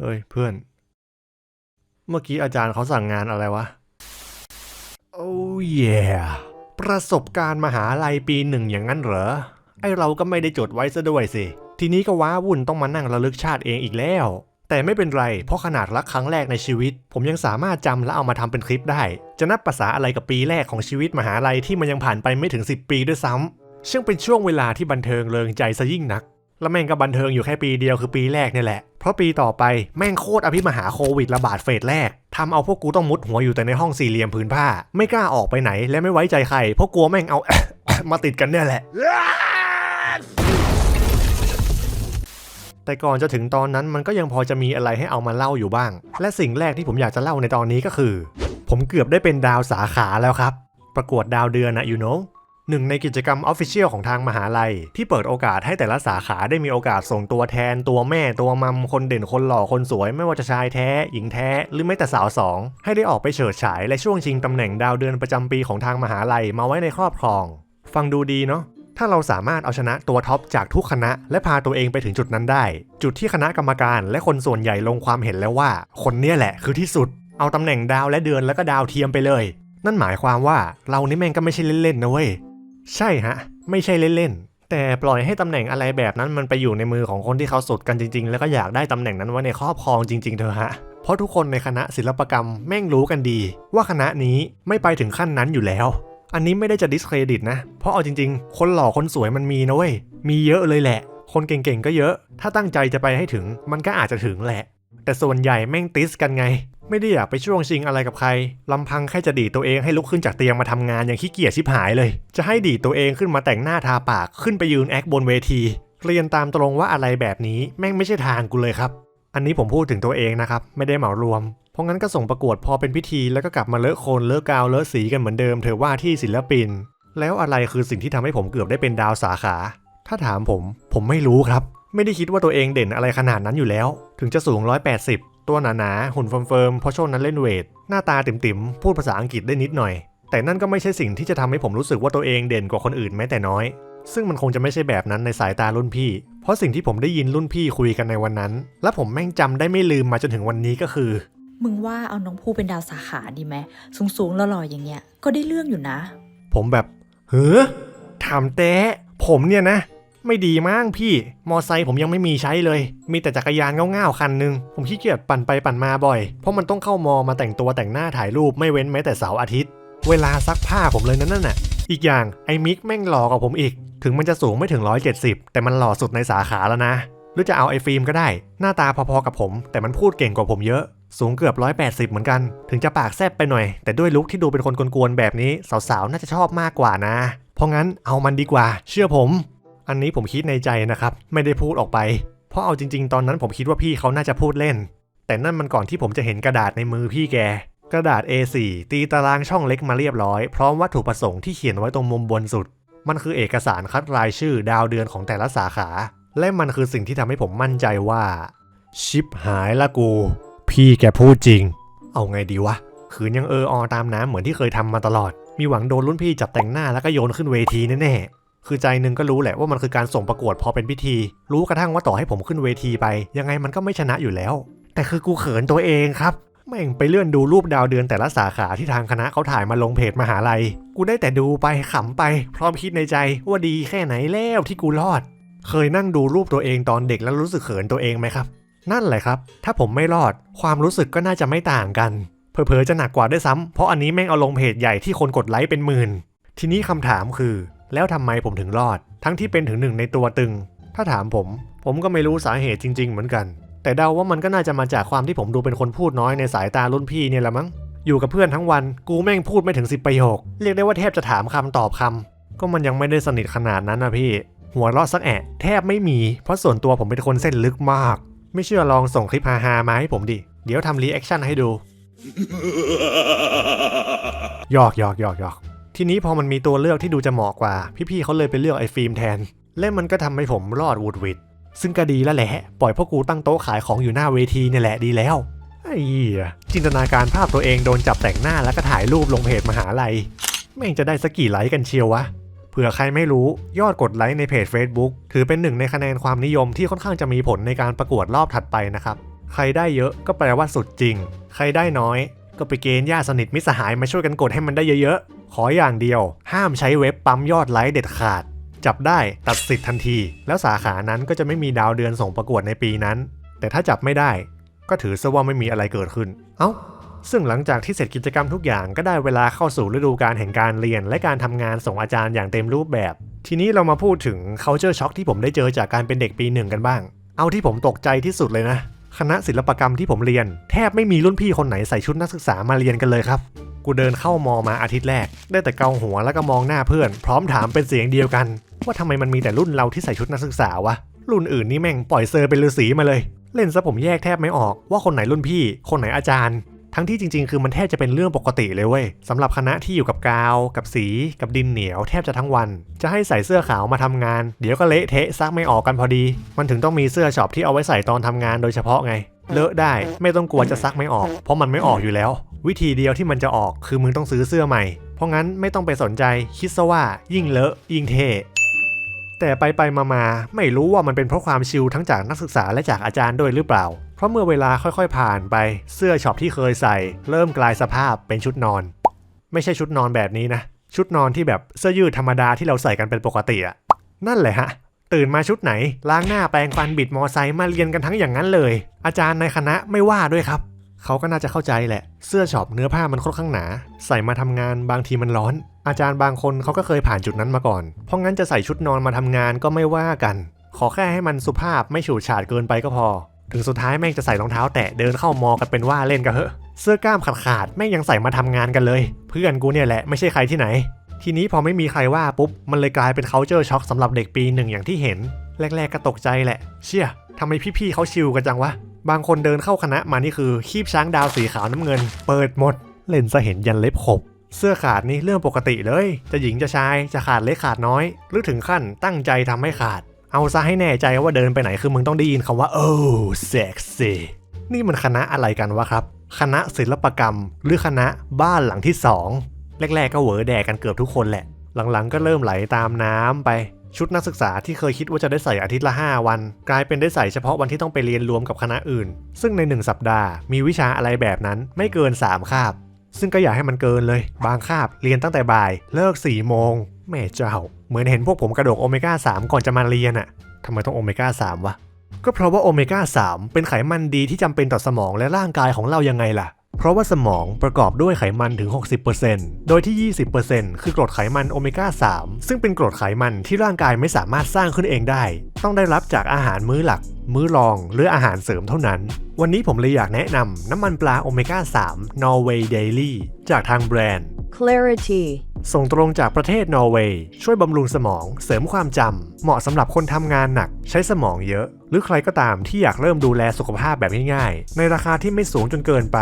เฮ้ยเพื่อน เมื่อกี้อาจารย์เขาสั่งงานอะไรวะ โอ้เย่ประสบการณ์มหาลัยปีหนึ่งอย่างนั้นเหรอ ไอเราก็ไม่ได้จดไว้ซะด้วยสิ ทีนี้ก็ว้าวุ่นต้องมานั่งระลึกชาติเองอีกแล้ว แต่ไม่เป็นไร เพราะขนาดรักครั้งแรกในชีวิต ผมยังสามารถจำและเอามาทำเป็นคลิปได้ จะนับภาษาอะไรกับปีแรกของชีวิตมหาลัยที่มันยังผ่านไปไม่ถึง 10 ปีด้วยซ้ำช่างเป็นช่วงเวลาที่บันเทิงเริงใจซะยิ่งนัก แล้วแม่งก็บันเทิงอยู่แค่ปีเดียวคือปีแรกเนี่ยแหละ เพราะปีต่อไปแม่งโคตรอภิมหาโควิดระบาดเฟสแรกทำเอาพวกกูต้องมุดหัวอยู่แต่ในห้องสี่เหลี่ยมผืนผ้า ไม่กล้าออกไปไหนและไม่ไว้ใจใครเพราะกลัวแม่งเอา มาติดกันเนี่ยแหละ แต่ก่อนจะถึงตอนนั้นมันก็ยังพอจะมีอะไรให้เอามาเล่าอยู่บ้าง และสิ่งแรกที่ผมอยากจะเล่าในตอนนี้ก็คือ ผมเกือบได้เป็นดาวสาขาแล้วครับ ประกวดดาวเดือนนะ you know หนึ่งในกิจกรรมออฟฟิเชียลของทางมหาลัย ที่เปิดโอกาสให้แต่ละสาขาได้มีโอกาสส่งตัวแทน ตัวแม่ตัวมัมคนเด่นคนหล่อคนสวย ไม่ว่าจะชายแท้ หญิงแท้ หรือแม้แต่สาวสองให้ได้ออกไปเฉิดฉายและช่วงชิงตำแหน่งดาวเดือนประจำปีของทางมหาลัยมาไว้ในครอบครอง ฟังดูดีเนาะถ้าเราสามารถเอาชนะตัวท็อปจากทุกคณะ และพาตัวเองไปถึงจุดนั้นได้ จุดที่คณะกรรมการและคนส่วนใหญ่ลงความเห็นแล้วว่า คนเนี้ยแหละคือที่สุด เอาตำแหน่งดาวและเดือนแล้วก็ดาวเทียมไปเลย นั่นหมายความว่าเรานี่แม่งก็ไม่ใช่เล่นๆนะเว้ย ใช่ฮะ ไม่ใช่เล่นๆ แต่ปล่อยให้ตำแหน่งอะไรแบบนั้นมันไปอยู่ในมือของคนที่เขาสุดกันจริง ๆ แล้วก็อยากได้ตำแหน่งนั้นไว้ในครอบครองจริง ๆเธอะฮะเพราะทุกคนในคณะศิลปกรรมแม่งรู้กันดี ว่าคณะนี้ไม่ไปถึงขั้นนั้นอยู่แล้ว อันนี้ไม่ได้จะดิสเครดิตนะ เพราะเอาจริง ๆ คนหล่อคนสวยมันมีนะเว้ย มีเยอะเลยแหละ คนเก่งๆก็เยอะ ถ้าตั้งใจจะไปให้ถึงมันก็อาจจะถึงแหละ แต่ส่วนใหญ่แม่งติสกันไง ไม่ได้อยากไปช่วงชิงอะไรกับใครลำพังแค่จะดีตัวเองให้ลุกขึ้นจากเตียงมาทำงานอย่างขี้เกียจชิบหายเลย จะให้ดีตัวเองขึ้นมาแต่งหน้าทาปากขึ้นไปยืนแอคบนเวที เรียนตามตรงว่าอะไรแบบนี้แม่งไม่ใช่ทางกูเลยครับ อันนี้ผมพูดถึงตัวเองนะครับไม่ได้เหมารวม เพราะงั้นก็ส่งประกวดพอเป็นพิธีแล้วก็กลับมาเลอะโคลนเลอะกาวเลอะสีกันเหมือนเดิมเธอว่าที่ศิลปิน แล้วอะไรคือสิ่งที่ทำให้ผมเกือบได้เป็นดาวสาขา ถ้าถามผม ผมไม่รู้ครับ ไม่ได้คิดว่าตัวเองเด่นอะไรขนาดนั้นอยู่แล้ว ถึงจะสูง 180 ตัวหนาๆหุ่นเฟิร์มๆเพราะช่วงนั้นเล่นเวท หน้าตาติ่มๆ พูดภาษาอังกฤษได้นิดหน่อย แต่นั่นก็ไม่ใช่สิ่งที่จะทำให้ผมรู้สึกว่าตัวเองเด่นกว่าคนอื่นแม้แต่น้อย ซึ่งมันคงจะไม่ใช่แบบนั้นในสายตารุ่นพี่ เพราะสิ่งที่ผมได้ยินรุ่นพี่คุยกันในวันนั้น และผมแม่งจำได้ไม่ลืมมาจนถึงวันนี้ก็คือ มึงว่าเอาน้องผู้เป็นดาวสาขาดีไหมสูงสูงๆหล่อๆอย่างเงี้ย ก็ได้เรื่องอยู่นะ ผมแบบเฮ้อถามแต้ผมเนี่ยนะ ไม่ดีมั้งพี่ มอไซค์ผมยังไม่มีใช้เลย มีแต่จักรยานเง่าๆคันหนึง ผมขี้เกียจปั่นไปปั่นมาบ่อย เพราะมันต้องเข้ามอมาแต่งตัวแต่งหน้าถ่ายรูปไม่เว้นแม้แต่เสาร์อาทิตย์ เวลาซักผ้าผมเลยนั่นน่ะ อีกอย่างไอ้มิกแม่งหล่อกว่าผมอีก ถึงมันจะสูงไม่ถึง 170 แต่มันหล่อสุดในสาขาแล้วนะ หรือจะเอาไอ้ฟิล์มก็ได้ หน้าตาพอๆกับผม แต่มันพูดเก่งกว่าผมเยอะสูงเกือบ 180 เหมือนกัน ถึงจะปากแซบไปหน่อย แต่ด้วยลุคที่ดูเป็นคนกวนๆแบบนี้ สาวๆ น่าจะชอบมากกว่านะ เพราะงั้นเอามันดีกว่า เชื่อผม อันนี้ผมคิดในใจนะครับ ไม่ได้พูดออกไป เพราะเอาจริง ๆ ตอนนั้นผมคิดว่าพี่เขาน่าจะพูดเล่น แต่นั่นมันก่อนที่ผมจะเห็นกระดาษในมือพี่แก กระดาษ A4 ตีตารางช่องเล็กมาเรียบร้อย พร้อมวัตถุประสงค์ที่เขียนไว้ตรงมุมบนสุด มันคือเอกสารคัดรายชื่อดาวเดือนของแต่ละสาขา และมันคือสิ่งที่ทำให้ผมมั่นใจว่า ชิปหายละกู พี่แกพูดจริง เอาไงดีวะขืนยังเอออตามน้ำเหมือนที่เคยทำมาตลอด มีหวังโดนรุ่นพี่จับแต่งหน้าแล้วก็โยนขึ้นเวทีแน่ๆ คือใจหนึงก็รู้แหละว่ามันคือการส่งประกวดพอเป็นพิธี รู้กระทั่งว่าต่อให้ผมขึ้นเวทีไป ยังไงมันก็ไม่ชนะอยู่แล้ว แต่คือกูเขินตัวเองครับแม่งไปเลื่อนดูรูปดาวเดือนแต่ละสาขาที่ทางคณะเขาถ่ายมาลงเพจมหาลัย กูได้แต่ดูไปขำไป พร้อมคิดในใจว่าดีแค่ไหนแล้วที่กูรอด เคยนั่งดูรูปตัวเองตอนเด็กแล้วรู้สึกเขินตัวเองไหมครับ นั่นแหละครับ ถ้าผมไม่รอด ความรู้สึกก็น่าจะไม่ต่างกัน เผลอๆจะหนักกว่าด้วยซ้ำเพราะอันนี้แม่งเอาลงเพจใหญ่ที่คนกดไลค์เป็นหมื่น ทีนี้คำถามคือ แล้วทำไมผมถึงรอด ทั้งที่เป็นถึงหนึ่งในตัวตึง ถ้าถามผม ผมก็ไม่รู้สาเหตุจริง ๆ เหมือนกัน แต่เดาว่ามันก็น่าจะมาจากความที่ผมดูเป็นคนพูดน้อยในสายตารุ่นพี่เนี่ยแหละมั้ง อยู่กับเพื่อนทั้งวัน กูแม่งพูดไม่ถึง10ประโยค เรียกได้ว่าแทบจะถามคำตอบคำก็มันยังไม่ได้สนิทขนาดนั้นนะพี่ หัวเราะสักแอะแทบไม่มี เพราะส่วนตัวผมเป็นคนเส้นลึกมาก ไม่เชื่อลองส่งคลิปฮาๆมาให้ผมดิ เดี๋ยวทำรีแอคชั่นให้ดูหยอกหยอกหยอกหยอก ทีนี้พอมันมีตัวเลือกที่ดูจะเหมาะกว่า พี่ๆเขาเลยไปเลือกไอ้ฟิล์มแทน และมันก็ทำให้ผมรอดวูดวิดซึ่งก็ดีแล้วแหละ ปล่อยพวกกูตั้งโต๊ะขายของอยู่หน้าเวทีเนี่ยแหละดีแล้วไอ้เหี้ยจินตนาการภาพตัวเองโดนจับแต่งหน้าแล้วก็ถ่ายรูปลงเพจมหาลัยแม่งจะได้สักกี่ไลค์กันเชียววะเผื่อใครไม่รู้ยอดกดไลค์ในเพจ Facebook ถือเป็นหนึ่งในคะแนนความนิยมที่ค่อนข้างจะมีผลในการประกวดรอบถัดไปนะครับ ใครได้เยอะก็แปลว่าสุดจริง ใครได้น้อย ก็ไปเกณฑ์ญาติสนิทมิสหายมาช่วยกันกดให้มันได้เยอะ ขออย่างเดียว ห้ามใช้เว็บปั๊มยอดไลค์เด็ดขาด จับได้ตัดสิทธิ์ทันที แล้วสาขานั้นก็จะไม่มีดาวเดือนส่งประกวดในปีนั้น แต่ถ้าจับไม่ได้ ก็ถือซะว่าไม่มีอะไรเกิดขึ้น เอ้าซึ่งหลังจากที่เสร็จกิจกรรมทุกอย่างก็ได้เวลาเข้าสู่ฤดูกาลแห่งการเรียน และการทำงานส่งอาจารย์อย่างเต็มรูปแบบ ทีนี้เรามาพูดถึง culture shock ที่ผมได้เจอจากการเป็นเด็กปีหนึ่งกันบ้าง เอาที่ผมตกใจที่สุดเลยนะ คณะศิลปกรรมที่ผมเรียน แทบไม่มีรุ่นพี่คนไหนใส่ชุดนักศึกษามาเรียนกันเลยครับ กูเดินเข้ามอมาอาทิตย์แรก ได้แต่เกาหัวแล้วก็มองหน้าเพื่อน พร้อมถามเป็นเสียงเดียวกัน ว่าทำไมมันมีแต่รุ่นเราที่ใส่ชุดนักศึกษาวะ รุ่นอื่นนี่แม่งปล่อยเซอร์เป็นฤาษีมาเลย เล่นซะผมแยกแทบไม่ออกว่าคนไหนรุ่นพี่ คนไหนอาจารย์ ทั้งที่จริง ๆ คือมันแทบจะเป็นเรื่องปกติเลยเว้ยสำหรับคณะที่อยู่กับกาว กับสี กับดินเหนียวแทบจะทั้งวัน จะให้ใส่เสื้อขาวมาทำงาน เดี๋ยวก็เละเทะซักไม่ออกกันพอดี มันถึงต้องมีเสื้อช็อปที่เอาไว้ใส่ตอนทำงานโดยเฉพาะไง เลอะได้ไม่ต้องกลัวจะซักไม่ออก เพราะมันไม่ออกอยู่แล้ว วิธีเดียวที่มันจะออกคือมึงต้องซื้อเสื้อใหม่ เพราะงั้นไม่ต้องไปสนใจคิดซะว่ายิ่งเลอะยิ่งเท่แต่ไปไปมามาไม่รู้ว่ามันเป็นเพราะความชิลทั้งจากนักศึกษาและจากอาจารย์ด้วยหรือเปล่า เพราะเมื่อเวลาค่อยๆผ่านไปเสื้อช็อปที่เคยใส่ เริ่มกลายสภาพเป็นชุดนอน ไม่ใช่ชุดนอนแบบนี้นะ ชุดนอนที่แบบเสื้อยืดธรรมดาที่เราใส่กันเป็นปกติอะนั่นแหละฮะ ตื่นมาชุดไหน ล้างหน้าแปรงฟันบิดมอไซค์มาเรียนกันทั้งอย่างนั้นเลย อาจารย์ในคณะไม่ว่าด้วยครับ เขาก็น่าจะเข้าใจแหละ เสื้อช็อปเนื้อผ้ามันค่อนข้างหนา ใส่มาทำงานบางทีมันร้อน อาจารย์บางคนเขาก็เคยผ่านจุดนั้นมาก่อน เพราะงั้นจะใส่ชุดนอนมาทำงานก็ไม่ว่ากัน ขอแค่ให้มันสุภาพไม่ฉูดฉาดเกินไปก็พอ ถึงสุดท้ายแม่งจะใส่รองเท้าแตะเดินเข้ามอกันเป็นว่าเล่นกันเหอะ เสื้อกล้ามขาดขาดๆแม่งยังใส่มาทำงานกันเลย เพื่อนกูเนี่ยแหละไม่ใช่ใครที่ไหน ทีนี้พอไม่มีใครว่าปุ๊บมันเลยกลายเป็น culture shock สำหรับเด็กปีหนึ่งอย่างที่เห็น แรก ๆก็ตกใจแหละ เชี่ยทำไมพี่ๆเขาชิลกันจังวะ บางคนเดินเข้าคณะมานี่คือ คีบช้างดาวสีขาวน้ำเงิน เปิดหมด เล่นซะเห็นยันเล็บขบ เสื้อขาดนี่เรื่องปกติเลย จะหญิงจะชายจะขาดเล็กขาดน้อย หรือถึงขั้นตั้งใจทำให้ขาด เอาซะให้แน่ใจว่าเดินไปไหนคือมึงต้องได้ยินคำว่าโอ้เซ็กซี่นี่มันคณะอะไรกันวะครับ คณะศิลปกรรม หรือคณะบ้านหลังที่สองแรกๆก็เหวอแดกกันเกือบทุกคนแหละ หลังๆก็เริ่มไหลตามน้ำไป ชุดนักศึกษาที่เคยคิดว่าจะได้ใส่อาทิตย์ละ 5 วัน กลายเป็นได้ใส่เฉพาะวันที่ต้องไปเรียนรวมกับคณะอื่น ซึ่งใน 1 สัปดาห์มีวิชาอะไรแบบนั้นไม่เกิน 3 คาบ ซึ่งก็อยากให้มันเกินเลย บางคาบเรียนตั้งแต่บ่ายเลิก4โมงแม่เจ้า เหมือนเห็นพวกผมกระโดดโอเมก้า3ก่อนจะมาเรียนอะทำไมต้องโอเมก้า3วะก็เพราะว่าโอเมก้า3เป็นไขมันดีที่จำเป็นต่อสมองและร่างกายของเรายังไงล่ะ เพราะว่าสมองประกอบด้วยไขมันถึง 60%โดยที่ 20%คือกรดไขมันโอเมก้า 3 ซึ่งเป็นกรดไขมันที่ร่างกายไม่สามารถสร้างขึ้นเองได้ ต้องได้รับจากอาหารมื้อหลัก มื้อรอง หรืออาหารเสริมเท่านั้น วันนี้ผมเลยอยากแนะนำน้ำมันปลาโอเมก้า 3 Norway Daily จากทางแบรนด์ clarity, ส่งตรงจากประเทศนอร์เวย์ช่วยบำรุงสมอง เสริมความจำเหมาะสำหรับคนทำงานหนัก ใช้สมองเยอะ หรือใครก็ตามที่อยากเริ่มดูแลสุขภาพแบบง่ายๆ ในราคาที่ไม่สูงจนเกินไป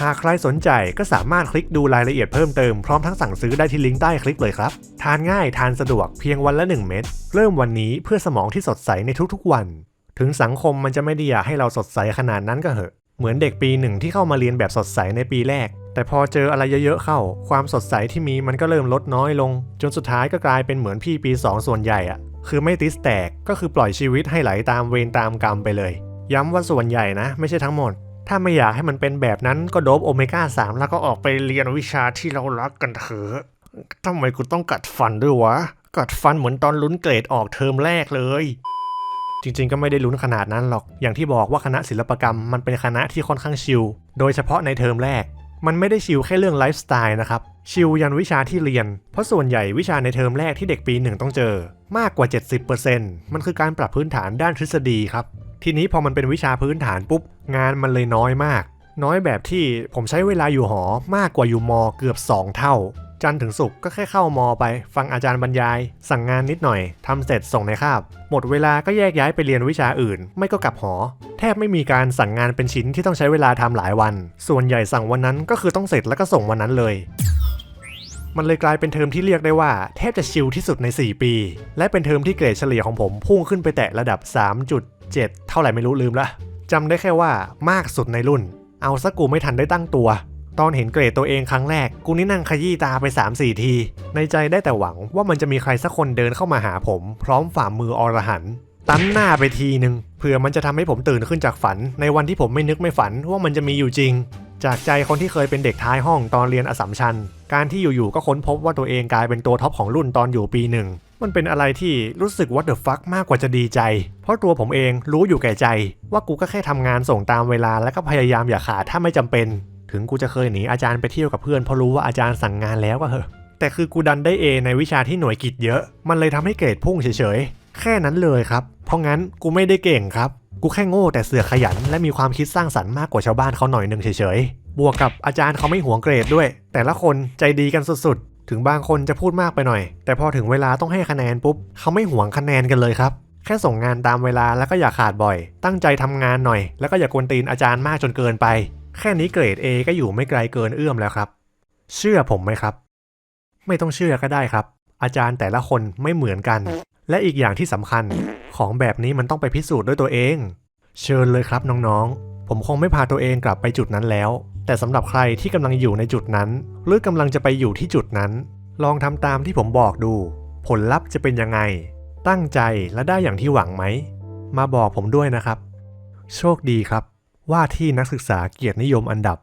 หากใครสนใจก็สามารถคลิกดูรายละเอียดเพิ่มเติมพร้อมทั้งสั่งซื้อได้ที่ลิงก์ใต้คลิปเลยครับ ทานง่ายทานสะดวกเพียงวันละ 1 เม็ดเริ่มวันนี้เพื่อสมองที่สดใสในทุกๆวัน ถึงสังคมมันจะไม่ได้อยากให้เราสดใสขนาดนั้นก็เหอะเหมือนเด็กปีหนึ่งที่เข้ามาเรียนแบบสดใสในปีแรก แต่พอเจออะไรเยอะๆเข้า ความสดใสที่มีมันก็เริ่มลดน้อยลง จนสุดท้ายก็กลายเป็นเหมือนพี่ปี 2 ส่วนใหญ่อะคือไม่ติสแตกก็คือปล่อยชีวิตให้ไหลตามเวรตามกรรมไปเลย ย้ำว่าส่วนใหญ่นะ ไม่ใช่ทั้งหมด ถ้าไม่อยากให้มันเป็นแบบนั้นก็โดบโอเมก้า 3 แล้วก็ออกไปเรียนวิชาที่เรารักกันเถอะทำไมกูต้องกัดฟันด้วยวะ กัดฟันเหมือนตอนลุ้นเกรดออกเทอมแรกเลย จริงๆก็ไม่ได้ลุ้นขนาดนั้นหรอก อย่างที่บอกว่าคณะศิลปกรรมมันเป็นคณะที่ค่อนข้างชิล โดยเฉพาะในเทอมแรก มันไม่ได้ชิลแค่เรื่องไลฟ์สไตล์นะครับ ชิลยันวิชาที่เรียน เพราะส่วนใหญ่วิชาในเทอมแรกที่เด็กปีหนึ่งต้องเจอ มากกว่า 70%มันคือการปรับพื้นฐานด้านทฤษฎีครับ ทีนี้พอมันเป็นวิชาพื้นฐานปุ๊บ งานมันเลยน้อยมาก น้อยแบบที่ผมใช้เวลาอยู่หอมากกว่าอยู่มเกือบ 2 เท่า จันทร์ถึงศุกร์ก็แค่เข้ามอไป ฟังอาจารย์บรรยาย สั่งงานนิดหน่อยทำเสร็จส่งในคาบ หมดเวลาก็แยกย้ายไปเรียนวิชาอื่น ไม่ก็กลับหอ แทบไม่มีการสั่งงานเป็นชิ้นที่ต้องใช้เวลาทำหลายวัน ส่วนใหญ่สั่งวันนั้นก็คือต้องเสร็จแล้วก็ส่งวันนั้นเลยมันเลยกลายเป็นเทอมที่เรียกได้ว่าแทบจะชิลที่สุดใน 4 ปี และเป็นเทอมที่เกรดเฉลี่ยของผมพุ่งขึ้นไปแตะระดับ 3.7 เท่าไหร่ไม่รู้ลืมละจำได้แค่ว่ามากสุดในรุ่น เอาซะกูไม่ทันได้ตั้งตัว ตอนเห็นเกรดตัวเองครั้งแรก กูนี่นั่งขยี้ตาไป 3-4 ที ในใจได้แต่หวังว่ามันจะมีใครสักคนเดินเข้ามาหาผม พร้อมฝ่ามืออรหันต์ตันหน้าไปทีหนึ่งเผื่อมันจะทำให้ผมตื่นขึ้นจากฝัน ในวันที่ผมไม่นึกไม่ฝันว่ามันจะมีอยู่จริง จากใจคนที่เคยเป็นเด็กท้ายห้องตอนเรียนอสัมชัญ การที่อยู่ๆก็ค้นพบว่าตัวเองกลายเป็นตัวท็อปของรุ่นตอนอยู่ปีหนึ่งมันเป็นอะไรที่รู้สึกว่า the fuck มากกว่าจะดีใจ เพราะตัวผมเองรู้อยู่แก่ใจ ว่ากูก็แค่ทำงานส่งตามเวลาแล้วก็พยายามอย่าขาดถ้าไม่จำเป็น ถึงกูจะเคยหนีอาจารย์ไปเที่ยวกับเพื่อนเพราะรู้ว่าอาจารย์สั่งงานแล้วก็เหอะแต่คือกูดันได้ A ในวิชาที่หน่วยกิจเยอะ มันเลยทำให้เกรดพุ่งเฉยๆ แค่นั้นเลยครับ เพราะงั้นกูไม่ได้เก่งครับ กูแค่โง่แต่เสือขยัน และมีความคิดสร้างสรรค์มากกว่าชาวบ้านเขาหน่อยหนึ่งเฉยๆ บวกกับอาจารย์เขาไม่หวงเกรดด้วย แต่ละคนใจดีกันสุดๆ ถึงบางคนจะพูดมากไปหน่อย แต่พอถึงเวลาต้องให้คะแนนปุ๊บเขาไม่หวงคะแนนกันเลยครับ แค่ส่งงานตามเวลาแล้วก็อย่าขาดบ่อย ตั้งใจทำงานหน่อย แล้วก็อย่ากวนตีนอาจารย์มากจนเกินไป แค่นี้เกรด A ก็อยู่ไม่ไกลเกินเอื้อมแล้วครับ เชื่อผมไหมครับ ไม่ต้องเชื่อก็ได้ครับ อาจารย์แต่ละคนไม่เหมือนกัน และอีกอย่างที่สำคัญของแบบนี้มันต้องไปพิสูจน์ด้วยตัวเอง เชิญเลยครับน้องๆ ผมคงไม่พาตัวเองกลับไปจุดนั้นแล้ว แต่สำหรับใครที่กำลังอยู่ในจุดนั้น หรือกำลังจะไปอยู่ที่จุดนั้น ลองทำตามที่ผมบอกดู ผลลัพธ์จะเป็นยังไง ตั้งใจและได้อย่างที่หวังไหม มาบอกผมด้วยนะครับ โชคดีครับ ว่าที่นักศึกษาเกียรตินิยมอันดับ